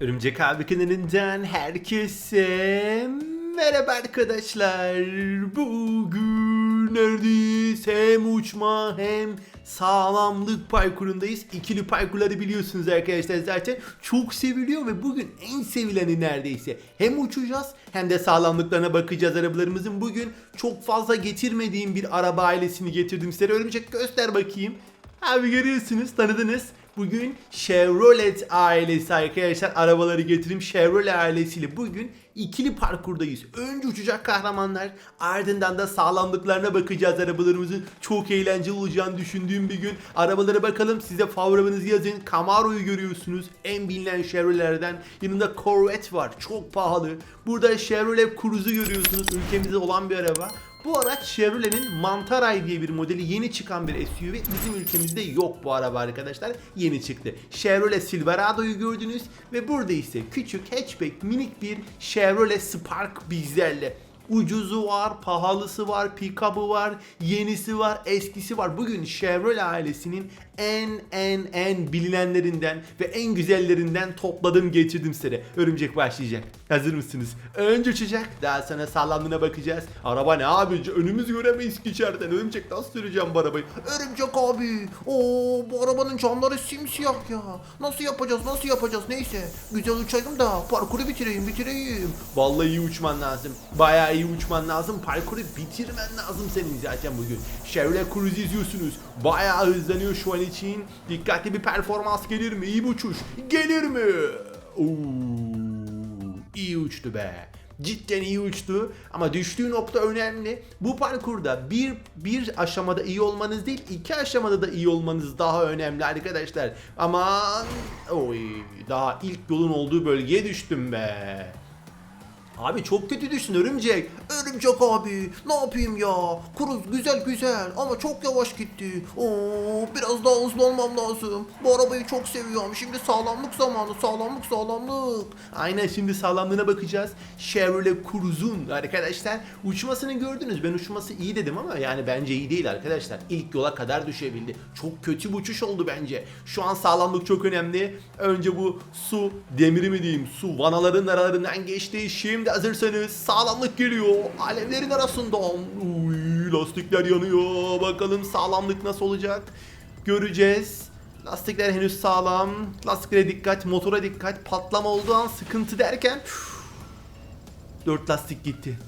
Örümcek abi kanalından herkese merhaba arkadaşlar. Bugün neredeyiz? Hem uçma hem sağlamlık parkurundayız. İkili parkurları biliyorsunuz arkadaşlar zaten. Çok seviliyor ve bugün en sevileni neredeyse. Hem uçacağız hem de sağlamlıklarına bakacağız arabalarımızın. Bugün çok fazla getirmediğim bir araba ailesini getirdim size. Örümcek göster bakayım. Abi görüyorsunuz tanıdınız. Bugün Chevrolet ailesi arkadaşlar arabaları getirdim. Chevrolet ailesiyle bugün ikili parkurdayız. Önce uçacak kahramanlar ardından da sağlamlıklarına bakacağız arabalarımızın. Çok eğlenceli olacağını düşündüğüm bir gün. Arabalara bakalım size favorilerinizi yazın. Camaro'yu görüyorsunuz. En bilinen Chevrolet'lerden. Yanında Corvette var. Çok pahalı. Burada Chevrolet Cruze'u görüyorsunuz. Ülkemizde olan bir araba. Bu araç Chevrolet'in Mantaray diye bir modeli yeni çıkan bir SUV. Bizim ülkemizde yok bu araba arkadaşlar. Yeni çıktı. Chevrolet Silverado'yu gördünüz ve burada ise küçük hatchback minik bir Chevrolet Spark bizlerle. Ucuzu var, pahalısı var, pick-up'ı var, yenisi var, eskisi var. Bugün Chevrolet ailesinin en en en bilinenlerinden ve en güzellerinden topladım getirdim size. Örümcek başlayacak. Hazır mısınız? Önce uçacak. Daha sonra sağlamlığına bakacağız. Araba ne abi? Önümüz göremeyiz ki içeriden. Örümcek nasıl süreceğim bu arabayı? Örümcek abi. Oo bu arabanın camları simsiyah ya. Nasıl yapacağız nasıl yapacağız neyse. Güzel uçayım da parkuru bitireyim bitireyim. Vallahi iyi uçman lazım. Bayağı iyi uçman lazım. Parkuru bitirmen lazım senin zaten bugün. Chevrolet Cruze izliyorsunuz. Bayağı hızlanıyor şu an için. Dikkatli bir performans gelir mi? İyi bir uçuş. Gelir mi? Oo, uçtu be. Cidden iyi uçtu ama düştüğü nokta önemli. Bu parkurda bir bir aşamada iyi olmanız değil, iki aşamada da iyi olmanız daha önemli arkadaşlar. Aman, oy, daha ilk yolun olduğu bölgeye düştüm be. Abi çok kötü düştün örümcek. Örümcek abi ne yapayım ya. Kuruz güzel güzel ama çok yavaş gitti. Oo biraz daha hızlı olmam lazım. Bu arabayı çok seviyorum. Şimdi sağlamlık zamanı sağlamlık sağlamlık. Aynen şimdi sağlamlığına bakacağız. Chevrolet Cruze'un arkadaşlar uçmasını gördünüz. Ben uçması iyi dedim ama yani bence iyi değil arkadaşlar. İlk yola kadar düşebildi. Çok kötü bir uçuş oldu bence. Şu an sağlamlık çok önemli. Önce bu su demiri mi diyeyim su vanaların aralarından geçti. Şimdi hazırsanız sağlamlık geliyor. Alevlerin arasından. Uy, lastikler yanıyor. Bakalım sağlamlık nasıl olacak. Göreceğiz. Lastikler henüz sağlam. Lastiklere dikkat, motora dikkat. Patlama olduğu an sıkıntı derken 4 lastik gitti.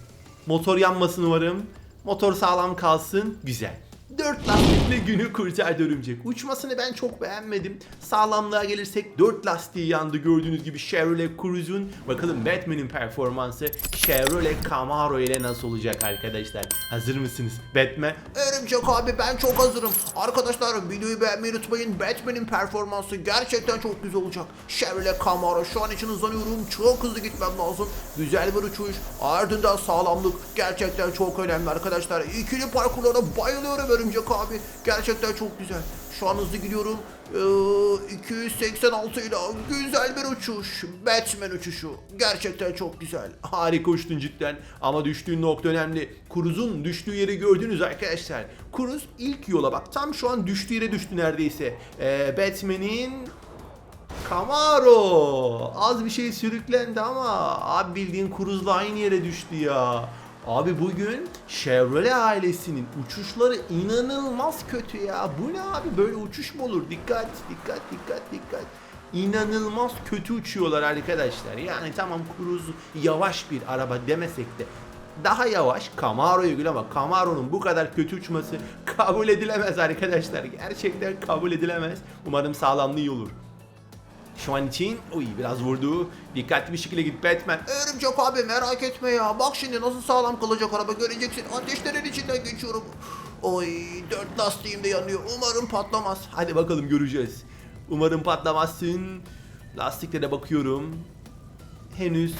Motor yanmasın umarım. Motor sağlam kalsın. Güzel. 4 lastikle günü kurtardı örümcek. Uçmasını ben çok beğenmedim. Sağlamlığa gelirsek 4 lastiği yandı gördüğünüz gibi Chevrolet Cruze'un. Bakalım Batman'in performansı Chevrolet Camaro ile nasıl olacak arkadaşlar. Hazır mısınız? Batman Örümcek abi ben çok hazırım. Arkadaşlar videoyu beğenmeyi unutmayın. Batman'in performansı gerçekten çok güzel olacak. Chevrolet Camaro şu an için hızlanıyorum. Çok hızlı gitmem lazım. Güzel bir uçuş. Ardından sağlamlık. Gerçekten çok önemli arkadaşlar. İkili parkurlara bayılıyorum Örümcek abi. Gerçekten çok güzel. Şu an hızlı gidiyorum. Ee, 286 ile güzel bir uçuş. Batman uçuşu. Gerçekten çok güzel. Harika uçtun cidden ama düştüğün nokta önemli. Cruz'un düştüğü yeri gördünüz arkadaşlar. Cruz ilk yola bak tam şu an düştüğü yere düştü neredeyse. Ee, Batman'in Camaro az bir şey sürüklendi ama abi bildiğin Cruz'la aynı yere düştü ya. Abi bugün Chevrolet ailesinin uçuşları inanılmaz kötü ya. Bu ne abi böyle uçuş mu olur? Dikkat dikkat dikkat dikkat. İnanılmaz kötü uçuyorlar arkadaşlar. Yani tamam Cruze yavaş bir araba demesek de daha yavaş Camaro'ya göre ama Camaro'nun bu kadar kötü uçması kabul edilemez arkadaşlar. Gerçekten kabul edilemez. Umarım sağlamlığı iyi olur. Şu an için uy biraz vurdu. Dikkatli bir şekilde git Batman. Örümcek abi merak etme ya. Bak şimdi nasıl sağlam kalacak araba göreceksin. Ateşlerin içinden geçiyorum. Oy dört lastiğim de yanıyor. Umarım patlamaz. Hadi bakalım göreceğiz. Umarım patlamazsın. Lastiklere bakıyorum. Henüz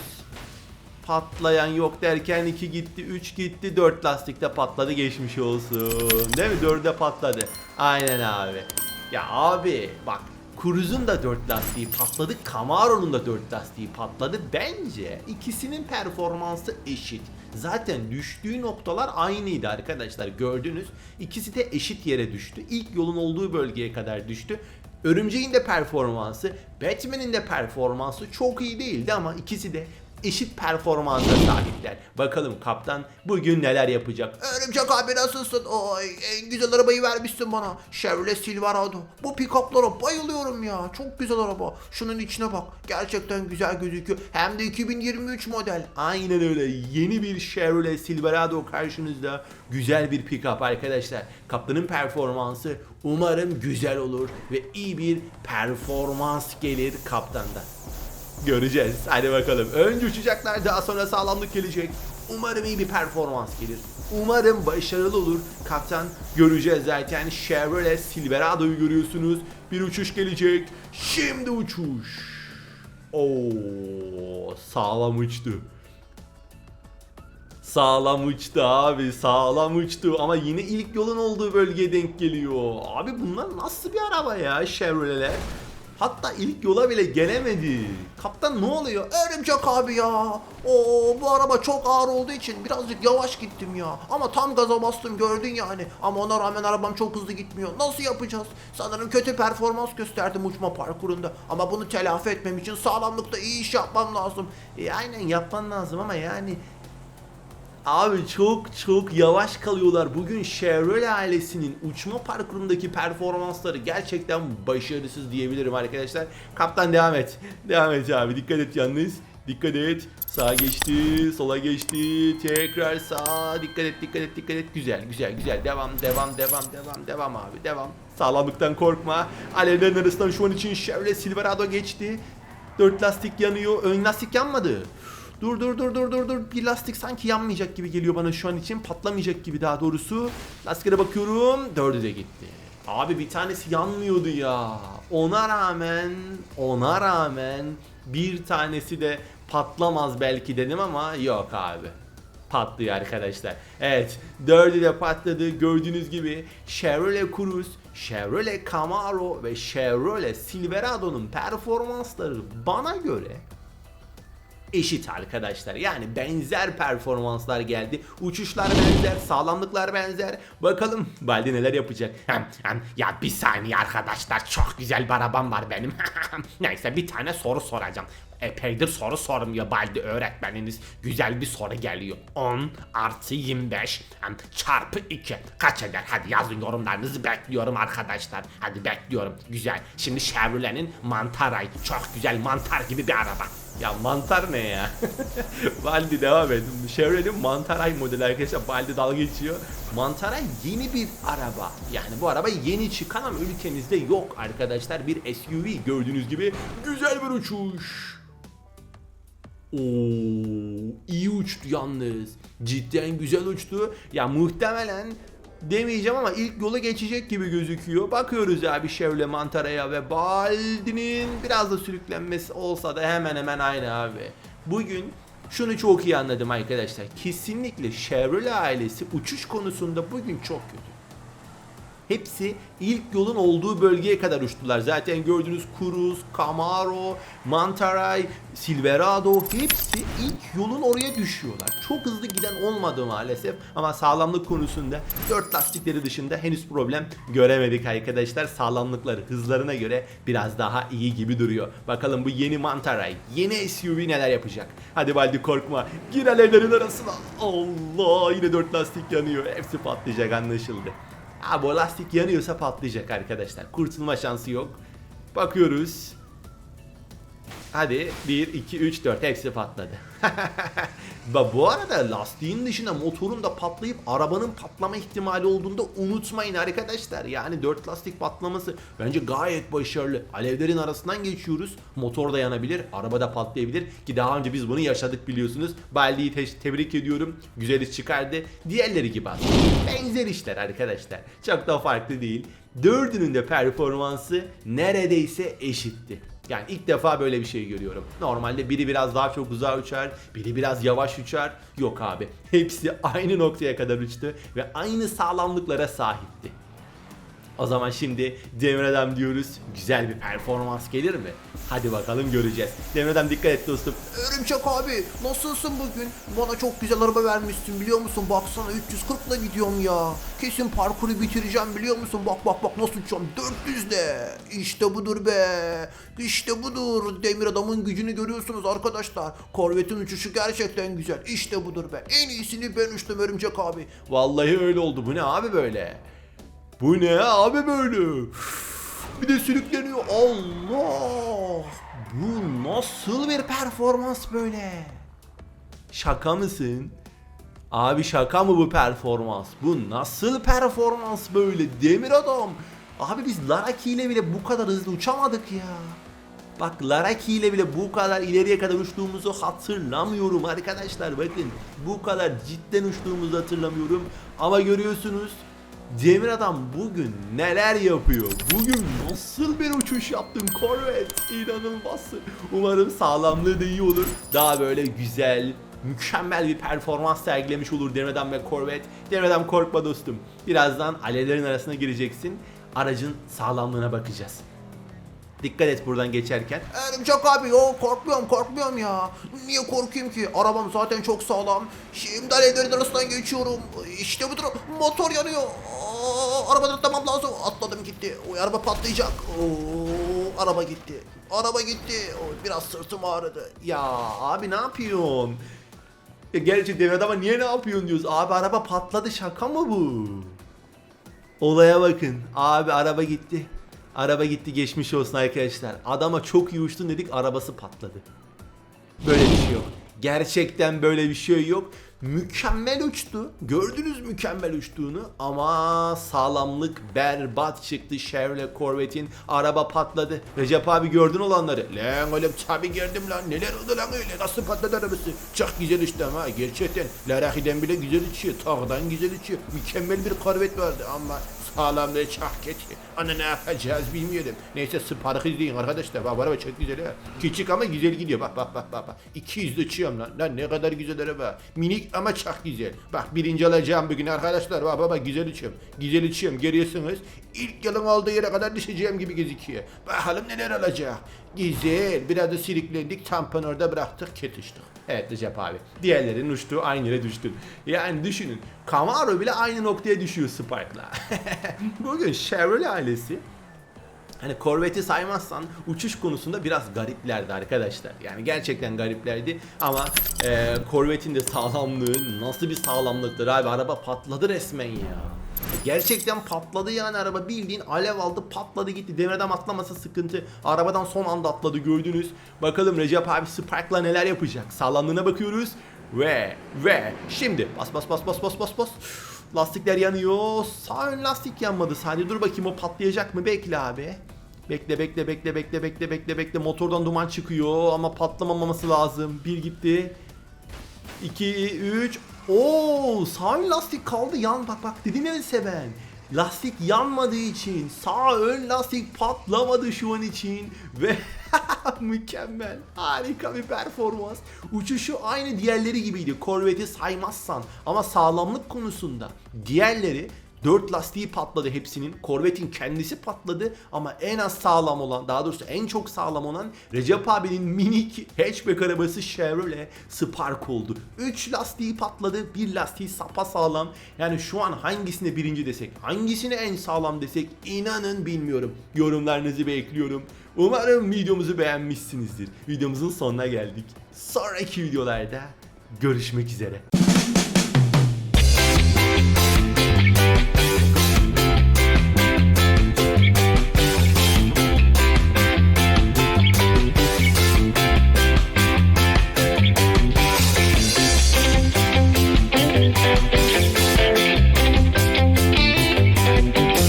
patlayan yok derken 2 gitti, 3 gitti, 4 lastikte patladı geçmiş olsun. Değil mi? 4'e patladı. Aynen abi. Ya abi bak Cruze'un da 4 lastiği patladı, Camaro'nun da 4 lastiği patladı. Bence ikisinin performansı eşit. Zaten düştüğü noktalar aynıydı arkadaşlar gördünüz. İkisi de eşit yere düştü. İlk yolun olduğu bölgeye kadar düştü. Örümceğin de performansı, Batman'in de performansı çok iyi değildi ama ikisi de eşit performansa sahipler. Bakalım kaptan bugün neler yapacak? Örümcek abi nasılsın? Oy en güzel arabayı vermişsin bana. Chevrolet Silverado. Bu pick-up'lara bayılıyorum ya. Çok güzel araba. Şunun içine bak. Gerçekten güzel gözüküyor. Hem de 2023 model. Aynen öyle. Yeni bir Chevrolet Silverado karşınızda. Güzel bir pick-up arkadaşlar. Kaptanın performansı umarım güzel olur ve iyi bir performans gelir kaptandan. Göreceğiz. Hadi bakalım. Önce uçacaklar daha sonra sağlamlık gelecek. Umarım iyi bir performans gelir. Umarım başarılı olur. Kaptan göreceğiz zaten. Chevrolet Silverado'yu görüyorsunuz. Bir uçuş gelecek. Şimdi uçuş. Oo, sağlam uçtu. Sağlam uçtu abi sağlam uçtu ama yine ilk yolun olduğu bölgeye denk geliyor. Abi bunlar nasıl bir araba ya Chevrolet'ler? Hatta ilk yola bile gelemedi. Kaptan ne oluyor? Örümcek abi ya. Oo bu araba çok ağır olduğu için birazcık yavaş gittim ya. Ama tam gaza bastım gördün yani. Ama ona rağmen arabam çok hızlı gitmiyor. Nasıl yapacağız? Sanırım kötü performans gösterdim uçma parkurunda. Ama bunu telafi etmem için sağlamlıkta iyi iş yapmam lazım. E, aynen yapman lazım ama yani Abi çok çok yavaş kalıyorlar. Bugün Chevrolet ailesinin uçma parkurundaki performansları gerçekten başarısız diyebilirim arkadaşlar. Kaptan devam et. Devam et abi. Dikkat et yalnız. Dikkat et. Sağa geçti, sola geçti. Tekrar sağa. Dikkat et, dikkat et, dikkat et. Güzel, güzel, güzel. Devam, devam, devam, devam, devam abi. Devam. Sağlamlıktan korkma. Alevlerin arasından şu an için Chevrolet Silverado geçti. Dört lastik yanıyor. Ön lastik yanmadı. Dur dur dur dur dur dur. Bir lastik sanki yanmayacak gibi geliyor bana şu an için. Patlamayacak gibi daha doğrusu. Lastiklere bakıyorum. Dördü de gitti. Abi bir tanesi yanmıyordu ya. Ona rağmen, ona rağmen bir tanesi de patlamaz belki dedim ama yok abi. Patlıyor arkadaşlar. Evet, dördü de patladı. Gördüğünüz gibi Chevrolet Cruze, Chevrolet Camaro ve Chevrolet Silverado'nun performansları bana göre eşit arkadaşlar. Yani benzer performanslar geldi. Uçuşlar benzer, sağlamlıklar benzer. Bakalım Baldi neler yapacak. Hem, hem, ya bir saniye arkadaşlar çok güzel bir arabam var benim. Neyse bir tane soru soracağım. Epeydir soru sormuyor Baldi öğretmeniniz. Güzel bir soru geliyor. 10 artı 25 hem, çarpı 2 kaç eder? Hadi yazın yorumlarınızı bekliyorum arkadaşlar. Hadi bekliyorum. Güzel. Şimdi Chevrolet'in Mantaray. Çok güzel mantar gibi bir araba. Ya mantar ne ya? Baldi devam et. Chevrolet'in Mantaray modeli arkadaşlar. Baldi dalga geçiyor. Mantaray yeni bir araba. Yani bu araba yeni çıkan ama ülkemizde yok arkadaşlar. Bir SUV gördüğünüz gibi güzel bir uçuş. Oo, iyi uçtu yalnız. Cidden güzel uçtu. Ya muhtemelen demeyeceğim ama ilk yola geçecek gibi gözüküyor. Bakıyoruz abi Chevrolet Mantara'ya ve Baldi'nin biraz da sürüklenmesi olsa da hemen hemen aynı abi. Bugün şunu çok iyi anladım arkadaşlar. Kesinlikle Chevrolet ailesi uçuş konusunda bugün çok kötü. Hepsi ilk yolun olduğu bölgeye kadar uçtular. Zaten gördüğünüz Cruze, Camaro, Mantaray, Silverado hepsi ilk yolun oraya düşüyorlar. Çok hızlı giden olmadı maalesef ama sağlamlık konusunda 4 lastikleri dışında henüz problem göremedik arkadaşlar. Sağlamlıkları hızlarına göre biraz daha iyi gibi duruyor. Bakalım bu yeni Mantaray, yeni SUV neler yapacak? Hadi Baldi korkma. Gir alevlerin arasına. Allah yine 4 lastik yanıyor. Hepsi patlayacak anlaşıldı. Abi o lastik yanıyorsa patlayacak arkadaşlar. Kurtulma şansı yok. Bakıyoruz. Hadi 1, 2, 3, 4 hepsi patladı. Bu arada lastiğin dışında motorun da patlayıp arabanın patlama ihtimali olduğunda unutmayın arkadaşlar. Yani 4 lastik patlaması bence gayet başarılı. Alevlerin arasından geçiyoruz. Motor da yanabilir, araba da patlayabilir. Ki daha önce biz bunu yaşadık biliyorsunuz. Baldi'yi te- tebrik ediyorum. Güzel iş çıkardı. Diğerleri gibi aslında. Benzer işler arkadaşlar. Çok da farklı değil. Dördünün de performansı neredeyse eşitti. Yani ilk defa böyle bir şey görüyorum. Normalde biri biraz daha çok uzağa uçar, biri biraz yavaş uçar. Yok abi. Hepsi aynı noktaya kadar uçtu ve aynı sağlamlıklara sahipti. O zaman şimdi Demir Adam diyoruz. Güzel bir performans gelir mi? Hadi bakalım göreceğiz. Demir Adam dikkat et dostum. Örümcek abi nasılsın bugün? Bana çok güzel araba vermişsin biliyor musun? Baksana 340'la gidiyorum ya. Kesin parkuru bitireceğim biliyor musun? Bak bak bak nasıl uçacağım 400'de. İşte budur be. İşte budur. Demir adamın gücünü görüyorsunuz arkadaşlar. Korvetin uçuşu gerçekten güzel. İşte budur be. En iyisini ben uçtum örümcek abi. Vallahi öyle oldu. Bu ne abi böyle? Bu ne abi böyle? Bir de sürükleniyor. Allah! Bu nasıl bir performans böyle? Şaka mısın? Abi şaka mı bu performans? Bu nasıl performans böyle? Demir adam. Abi biz Laraki ile bile bu kadar hızlı uçamadık ya. Bak Laraki ile bile bu kadar ileriye kadar uçtuğumuzu hatırlamıyorum arkadaşlar. Bakın bu kadar cidden uçtuğumuzu hatırlamıyorum. Ama görüyorsunuz Demir Adam bugün neler yapıyor? Bugün nasıl bir uçuş yaptın Corvette? İnanılmazsın. Umarım sağlamlığı da iyi olur. Daha böyle güzel, mükemmel bir performans sergilemiş olur Demir Adam ve Corvette. Demir Adam korkma dostum. Birazdan alevlerin arasına gireceksin. Aracın sağlamlığına bakacağız. Dikkat et buradan geçerken. Örümcek abi yo korkmuyorum korkmuyorum ya. Niye korkayım ki? Arabam zaten çok sağlam. Şimdi alevlerin arasından geçiyorum. İşte budur. Motor yanıyor. Aa, arabadan atlamam lazım. Atladım gitti. O araba patlayacak. Oo, araba gitti. Araba gitti. Biraz sırtım ağrıdı. Ya abi ne yapıyorsun? Ya gerçi devre adama niye ne yapıyorsun diyoruz. Abi araba patladı şaka mı bu? Olaya bakın. Abi araba gitti. Araba gitti geçmiş olsun arkadaşlar. Adama çok iyi uçtun dedik arabası patladı. Böyle bir şey yok. Gerçekten böyle bir şey yok. Mükemmel uçtu. Gördünüz mükemmel uçtuğunu ama sağlamlık berbat çıktı Chevrolet Corvette'in. Araba patladı. Recep abi gördün olanları. Lan oğlum tabi gördüm lan. Neler oldu lan öyle? Nasıl patladı arabası? Çok güzel uçtu ama gerçekten. Larahi'den bile güzel uçuyor. Tağdan güzel uçuyor. Mükemmel bir korvet vardı ama sağlamlığı kötü. Ana ne yapacağız bilmiyorum. Neyse Spark izleyin arkadaşlar. Bak araba çok güzel ha. Küçük ama güzel gidiyor. Bak bak bak bak. bak. 200 uçuyorum lan. Lan ne kadar güzel araba. Minik ama çok güzel. Bak birinci alacağım bugün arkadaşlar. Bak bak güzel uçuyorum. Güzel uçuyorum. Görüyorsunuz. İlk yılın olduğu yere kadar düşeceğim gibi gözüküyor. Bakalım neler olacak. Güzel. Biraz da siriklendik. Tampon orada bıraktık. Ketiştik. Evet Recep abi. Diğerlerinin uçtuğu aynı yere düştün. Yani düşünün. Camaro bile aynı noktaya düşüyor Spark'la. Bugün Chevrolet ailesi Hani Corvette'i saymazsan uçuş konusunda biraz gariplerdi arkadaşlar. Yani gerçekten gariplerdi ama e, Corvette'in de sağlamlığı nasıl bir sağlamlıktır abi araba patladı resmen ya. Gerçekten patladı yani araba bildiğin alev aldı patladı gitti. Adam atlaması sıkıntı. Arabadan son anda atladı gördünüz. Bakalım Recep abi Spark'la neler yapacak. Sağlamlığına bakıyoruz. Ve ve şimdi bas bas bas bas bas bas bas. Lastikler yanıyor. Sağ ön lastik yanmadı sadece. Dur bakayım o patlayacak mı? Bekle abi. Bekle bekle bekle bekle bekle bekle bekle. Motordan duman çıkıyor ama patlamaması lazım. Bir gitti. 2 3 Oo, sağ ön lastik kaldı yan bak bak dedim ya seven. Lastik yanmadığı için sağ ön lastik patlamadı şu an için ve mükemmel harika bir performans. Uçuşu aynı diğerleri gibiydi. Corvette'i saymazsan ama sağlamlık konusunda diğerleri 4 lastiği patladı hepsinin. Corvette'in kendisi patladı ama en az sağlam olan, daha doğrusu en çok sağlam olan Recep abinin minik hatchback arabası Chevrolet Spark oldu. 3 lastiği patladı, bir lastiği sapa sağlam. Yani şu an hangisine birinci desek, hangisine en sağlam desek inanın bilmiyorum. Yorumlarınızı bekliyorum. Umarım videomuzu beğenmişsinizdir. Videomuzun sonuna geldik. Sonraki videolarda görüşmek üzere.